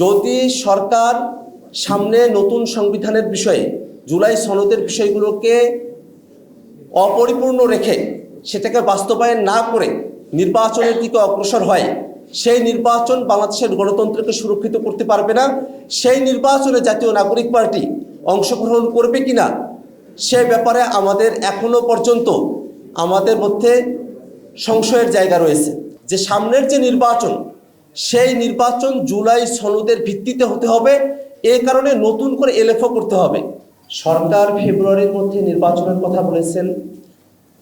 যদি সরকার সামনে নতুন সংবিধানের বিষয়ে, জুলাই সনদের বিষয়গুলোকে অপরিপূর্ণ রেখে সেটাকে বাস্তবায়ন না করে নির্বাচনের দিকে অগ্রসর হয়, সেই নির্বাচন বাংলাদেশের গণতন্ত্রকে সুরক্ষিত করতে পারবে না, সেই নির্বাচনে জাতীয় নাগরিক পার্টি অংশগ্রহণ করবে কি না সে ব্যাপারে আমাদের এখনও পর্যন্ত আমাদের মধ্যে সংশয়ের জায়গা রয়েছে। যে সামনের যে নির্বাচন সেই নির্বাচন জুলাই সনদের ভিত্তিতে হতে হবে। এ কারণে নতুন করে এলএফও করতে হবে। সরকার ফেব্রুয়ারির মধ্যে নির্বাচনের কথা বলেছেন।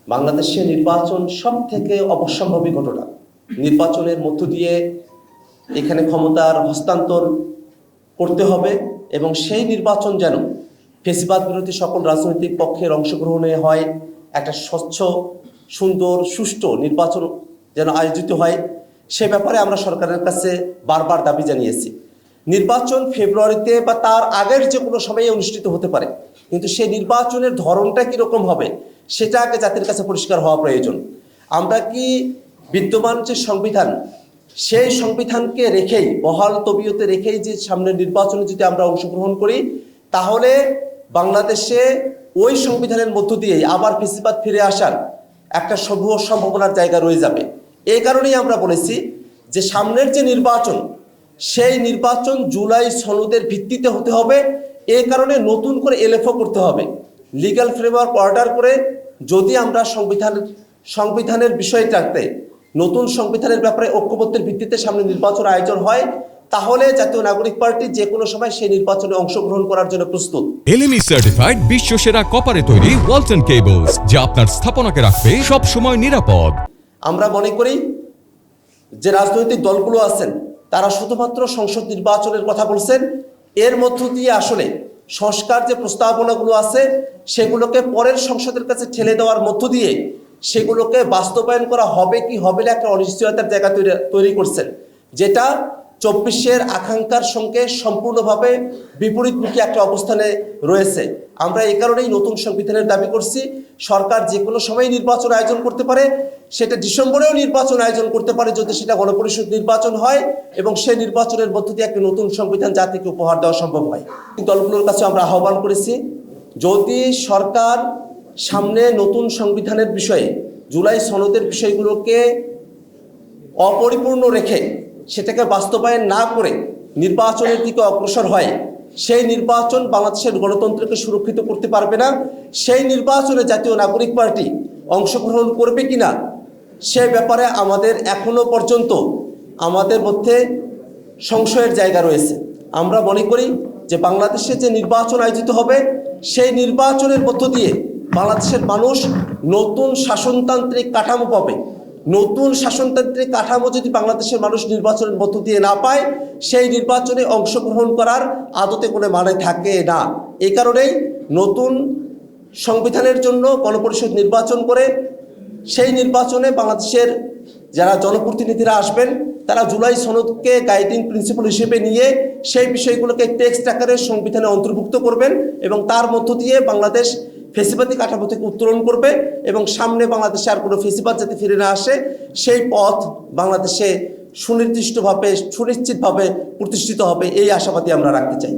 বাংলাদেশে নির্বাচন সব থেকে অবশ্যম্ভাবী ঘটনা। নির্বাচনের মধ্য দিয়ে এখানে ক্ষমতার হস্তান্তর করতে হবে এবং সেই নির্বাচন যেন ফেসিবাদ বিরোধী সকল রাজনৈতিক পক্ষের অংশগ্রহণে হয়। একটা স্বচ্ছ, সুন্দর, সুষ্ঠু নির্বাচন যেন আয়োজিত হয়। সে ব্যাপারে আমরা সরকারের কাছে বারবার দাবি জানিয়েছি। নির্বাচন ফেব্রুয়ারিতে বা তার আগের যে কোনো সময়ে অনুষ্ঠিত হতে পারে, কিন্তু সেই নির্বাচনের ধরনটা কীরকম হবে, সেটা আগে জাতির কাছে পরিষ্কার হওয়া প্রয়োজন। আমরা কি বিদ্যমান যে সংবিধান, সেই সংবিধানকে রেখেই, বহাল তবিয়তে রেখেই যে সামনের নির্বাচনে যদি আমরা অংশগ্রহণ করি, তাহলে বাংলাদেশে ওই সংবিধানের মধ্য দিয়েই আবার ফেসিবাদ ফিরে আসার একটা সভ্য সম্ভাবনার জায়গা রয়ে যাবে। এই কারণেই আমরা বলেছি যে সামনের যে নির্বাচন, সেই নির্বাচন জুলাই সনদের ভিত্তিতে হতে হবে। এই কারণে নতুন করে এলএফও করতে হবে। লিগ্যাল ফ্রেমওয়ার্ক অর্ডার করে যদি আমরা সংবিধান, সংবিধানের বিষয়টাতে নতুন সংবিধানের ব্যাপারে ঐক্যবদ্ধের ভিত্তিতে সামনে নির্বাচন আয়োজন হয়, তাহলে জাতীয় নাগরিক পার্টি যে কোনো সময় সেই নির্বাচনে অংশগ্রহণ করার জন্য প্রস্তুত। এলএমই সার্টিফাইড বিশ্ব সেরা কপারে তৈরি ওয়ালটন কেবলস যা আপনার স্থাপনাকে রাখবে সব সময় নিরাপদ। আমরা মনে করি যে রাজনৈতিক দলগুলো আছেন, তারা শুধুমাত্র সংসদ নির্বাচনের কথা বলছেন। এর মধ্য দিয়ে আসলে সংস্কার যে প্রস্তাবনাগুলো আছে, সেগুলোকে পরের সংসদের কাছে ঠেলে দেওয়ার মধ্য দিয়ে সেগুলোকে বাস্তবায়ন করা হবে কি হবে না একটা অনিশ্চয়তার জায়গা তৈরি তৈরি করছেন। যেটা চব্বিশের আকাঙ্ক্ষার সঙ্গে সম্পূর্ণভাবে বিপরীতমুখী একটা অবস্থানে রয়েছে। আমরা এই কারণেই নতুন সংবিধানের দাবি করছি, সরকার যে কোনো সময় নির্বাচন আয়োজন করতে পারে সেটা ডিসেম্বরেও নির্বাচন আয়োজন করতে পারে যদি সেটা গণপরিষদ নির্বাচন হয় এবং সেই নির্বাচনের মধ্য দিয়ে একটি নতুন সংবিধান জাতিকে উপহার দেওয়া সম্ভব হয়। দলগুলোর কাছে আমরা আহ্বান করেছি, যদি সরকার সামনে নতুন সংবিধানের বিষয়ে, জুলাই সনদের বিষয়গুলোকে অপরিপূর্ণ রেখে সেটাকে বাস্তবায়ন না করে নির্বাচনের দিকে অগ্রসর হয়, সেই নির্বাচন বাংলাদেশের গণতন্ত্রকে সুরক্ষিত করতে পারবে না, সেই নির্বাচনে জাতীয় নাগরিক পার্টি অংশগ্রহণ করবে কিনা সে ব্যাপারে আমাদের এখনও পর্যন্ত আমাদের মধ্যে সংশয়ের জায়গা রয়েছে। আমরা মনে করি যে বাংলাদেশে যে নির্বাচন আয়োজিত হবে, সেই নির্বাচনের মধ্য দিয়ে বাংলাদেশের মানুষ নতুন শাসনতান্ত্রিক কাঠামো পাবে। নতুন শাসনতান্ত্রিক কাঠামো যদি বাংলাদেশের মানুষ নির্বাচনের মধ্য দিয়ে না পায়, সেই নির্বাচনে অংশগ্রহণ করার আদতে কোনো মানে থাকে না। এই কারণেই নতুন সংবিধানের জন্য গণপরিষদ নির্বাচন করে সেই নির্বাচনে বাংলাদেশের যারা জনপ্রতিনিধিরা আসবেন, তারা জুলাই সনদকে গাইডিং প্রিন্সিপাল হিসেবে নিয়ে সেই বিষয়গুলোকে টেক্সট আকারে সংবিধানে অন্তর্ভুক্ত করবেন এবং তার মধ্য দিয়ে বাংলাদেশ ফেসিবাদী কাঠামো থেকে উত্তরণ করবে এবং সামনে বাংলাদেশে আর কোনো ফেসিবাদ যাতে ফিরে না আসে, সেই পথ বাংলাদেশে সুনির্দিষ্টভাবে, সুনিশ্চিতভাবে প্রতিষ্ঠিত হবে, এই আশাবাদী আমরা রাখতে চাই।